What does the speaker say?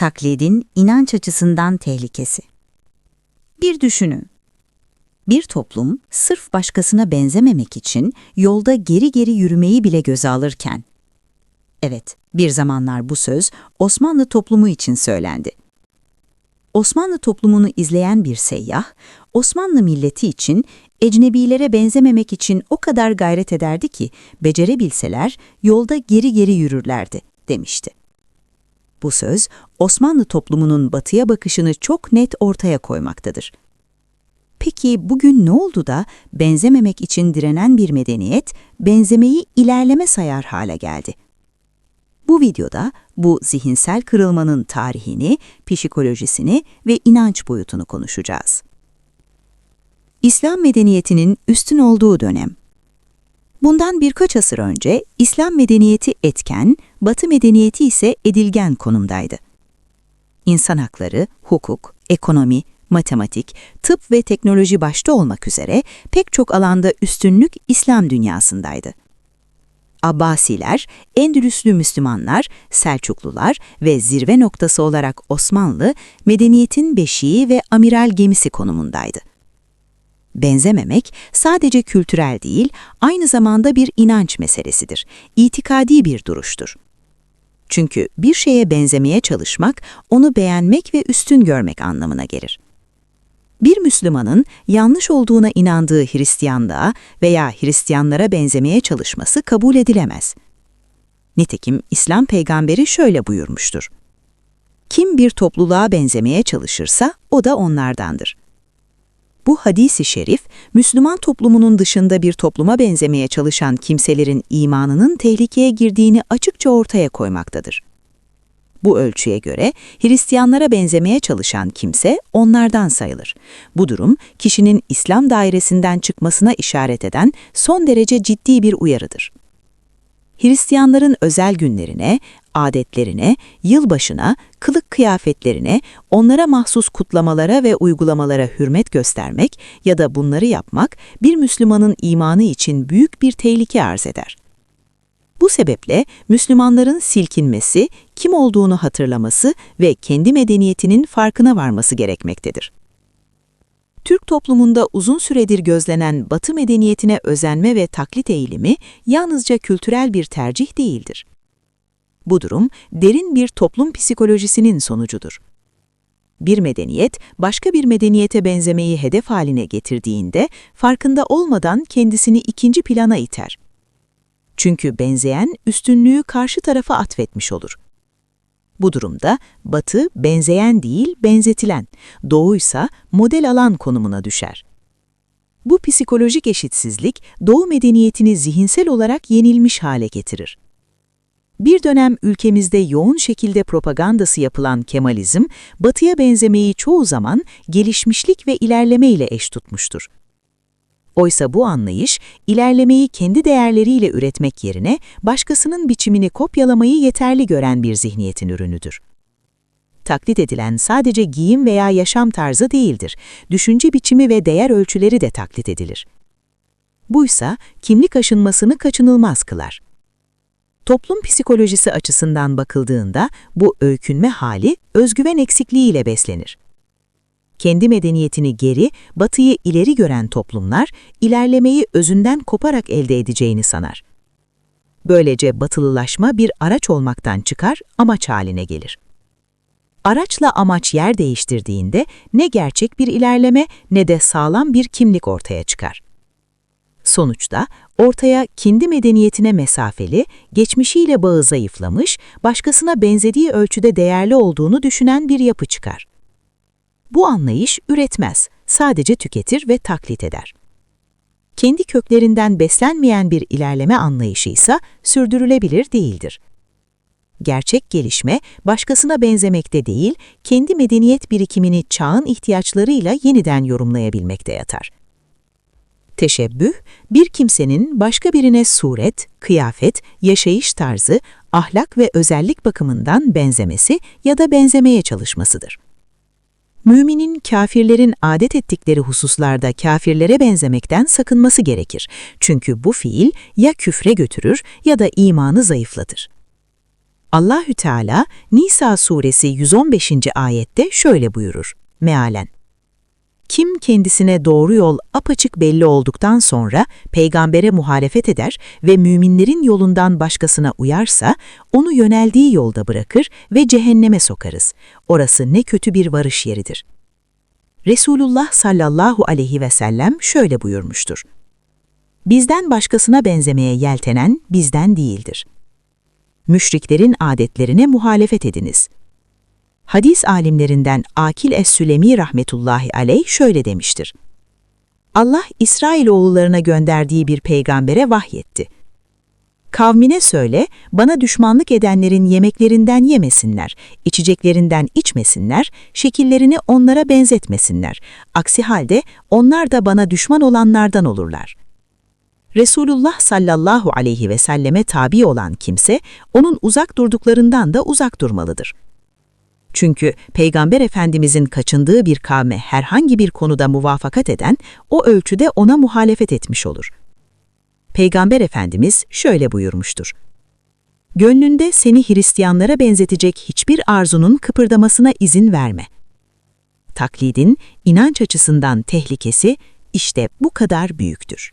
Taklidin inanç açısından tehlikesi. Bir düşünün. Bir toplum sırf başkasına benzememek için yolda geri geri yürümeyi bile göze alırken. Evet, bir zamanlar bu söz Osmanlı toplumu için söylendi. Osmanlı toplumunu izleyen bir seyyah, Osmanlı milleti için ecnebilere benzememek için o kadar gayret ederdi ki, becerebilseler yolda geri geri yürürlerdi, demişti. Bu söz, Osmanlı toplumunun batıya bakışını çok net ortaya koymaktadır. Peki bugün ne oldu da benzememek için direnen bir medeniyet, benzemeyi ilerleme sayar hale geldi? Bu videoda bu zihinsel kırılmanın tarihini, psikolojisini ve inanç boyutunu konuşacağız. İslam medeniyetinin üstün olduğu dönem Bundan birkaç asır önce İslam medeniyeti etken, Batı medeniyeti ise edilgen konumdaydı. İnsan hakları, hukuk, ekonomi, matematik, tıp ve teknoloji başta olmak üzere pek çok alanda üstünlük İslam dünyasındaydı. Abbasiler, Endülüslü Müslümanlar, Selçuklular ve zirve noktası olarak Osmanlı, medeniyetin beşiği ve amiral gemisi konumundaydı. Benzememek sadece kültürel değil, aynı zamanda bir inanç meselesidir, itikadi bir duruştur. Çünkü bir şeye benzemeye çalışmak, onu beğenmek ve üstün görmek anlamına gelir. Bir Müslümanın yanlış olduğuna inandığı Hristiyanlığa veya Hristiyanlara benzemeye çalışması kabul edilemez. Nitekim İslam peygamberi şöyle buyurmuştur. Kim bir topluluğa benzemeye çalışırsa o da onlardandır. Bu hadisi şerif, Müslüman toplumunun dışında bir topluma benzemeye çalışan kimselerin imanının tehlikeye girdiğini açıkça ortaya koymaktadır. Bu ölçüye göre Hristiyanlara benzemeye çalışan kimse onlardan sayılır. Bu durum kişinin İslam dairesinden çıkmasına işaret eden son derece ciddi bir uyarıdır. Hristiyanların özel günlerine, adetlerine, yılbaşına, kılık kıyafetlerine, onlara mahsus kutlamalara ve uygulamalara hürmet göstermek ya da bunları yapmak bir Müslümanın imanı için büyük bir tehlike arz eder. Bu sebeple Müslümanların silkinmesi, kim olduğunu hatırlaması ve kendi medeniyetinin farkına varması gerekmektedir. Türk toplumunda uzun süredir gözlenen Batı medeniyetine özenme ve taklit eğilimi yalnızca kültürel bir tercih değildir. Bu durum derin bir toplum psikolojisinin sonucudur. Bir medeniyet başka bir medeniyete benzemeyi hedef haline getirdiğinde farkında olmadan kendisini ikinci plana iter. Çünkü benzeyen üstünlüğü karşı tarafa atfetmiş olur. Bu durumda Batı benzeyen değil benzetilen, Doğuysa model alan konumuna düşer. Bu psikolojik eşitsizlik Doğu medeniyetini zihinsel olarak yenilmiş hale getirir. Bir dönem ülkemizde yoğun şekilde propagandası yapılan Kemalizm, Batı'ya benzemeyi çoğu zaman gelişmişlik ve ilerleme ile eş tutmuştur. Oysa bu anlayış, ilerlemeyi kendi değerleriyle üretmek yerine başkasının biçimini kopyalamayı yeterli gören bir zihniyetin ürünüdür. Taklit edilen sadece giyim veya yaşam tarzı değildir, düşünce biçimi ve değer ölçüleri de taklit edilir. Buysa kimlik aşınmasını kaçınılmaz kılar. Toplum psikolojisi açısından bakıldığında bu öykünme hali özgüven eksikliğiyle beslenir kendi medeniyetini geri, batıyı ileri gören toplumlar, ilerlemeyi özünden koparak elde edeceğini sanar. Böylece batılılaşma bir araç olmaktan çıkar, amaç haline gelir. Araçla amaç yer değiştirdiğinde ne gerçek bir ilerleme ne de sağlam bir kimlik ortaya çıkar. Sonuçta ortaya kendi medeniyetine mesafeli, geçmişiyle bağı zayıflamış, başkasına benzediği ölçüde değerli olduğunu düşünen bir yapı çıkar. Bu anlayış üretmez, sadece tüketir ve taklit eder. Kendi köklerinden beslenmeyen bir ilerleme anlayışı ise sürdürülebilir değildir. Gerçek gelişme başkasına benzemekte değil, kendi medeniyet birikimini çağın ihtiyaçlarıyla yeniden yorumlayabilmekte yatar. Teşebbüh, bir kimsenin başka birine suret, kıyafet, yaşayış tarzı, ahlak ve özellik bakımından benzemesi ya da benzemeye çalışmasıdır. Müminin kafirlerin adet ettikleri hususlarda kafirlere benzemekten sakınması gerekir. Çünkü bu fiil ya küfre götürür ya da imanı zayıflatır. Allahü Teala Nisa suresi 115. ayette şöyle buyurur mealen. Kim kendisine doğru yol apaçık belli olduktan sonra peygambere muhalefet eder ve müminlerin yolundan başkasına uyarsa onu yöneldiği yolda bırakır ve cehenneme sokarız. Orası ne kötü bir varış yeridir. Resulullah sallallahu aleyhi ve sellem şöyle buyurmuştur. Bizden başkasına benzemeye yeltenen bizden değildir. Müşriklerin adetlerine muhalefet ediniz. Hadis alimlerinden Akil Es-Sülemi rahmetullahi aleyh şöyle demiştir. Allah İsrailoğullarına gönderdiği bir peygambere vahyetti. Kavmine söyle, bana düşmanlık edenlerin yemeklerinden yemesinler, içeceklerinden içmesinler, şekillerini onlara benzetmesinler. Aksi halde onlar da bana düşman olanlardan olurlar. Resulullah sallallahu aleyhi ve selleme tabi olan kimse, onun uzak durduklarından da uzak durmalıdır. Çünkü Peygamber Efendimizin kaçındığı bir kavme herhangi bir konuda muvafakat eden, o ölçüde ona muhalefet etmiş olur. Peygamber Efendimiz şöyle buyurmuştur. Gönlünde seni Hristiyanlara benzetecek hiçbir arzunun kıpırdamasına izin verme. Taklidin inanç açısından tehlikesi işte bu kadar büyüktür.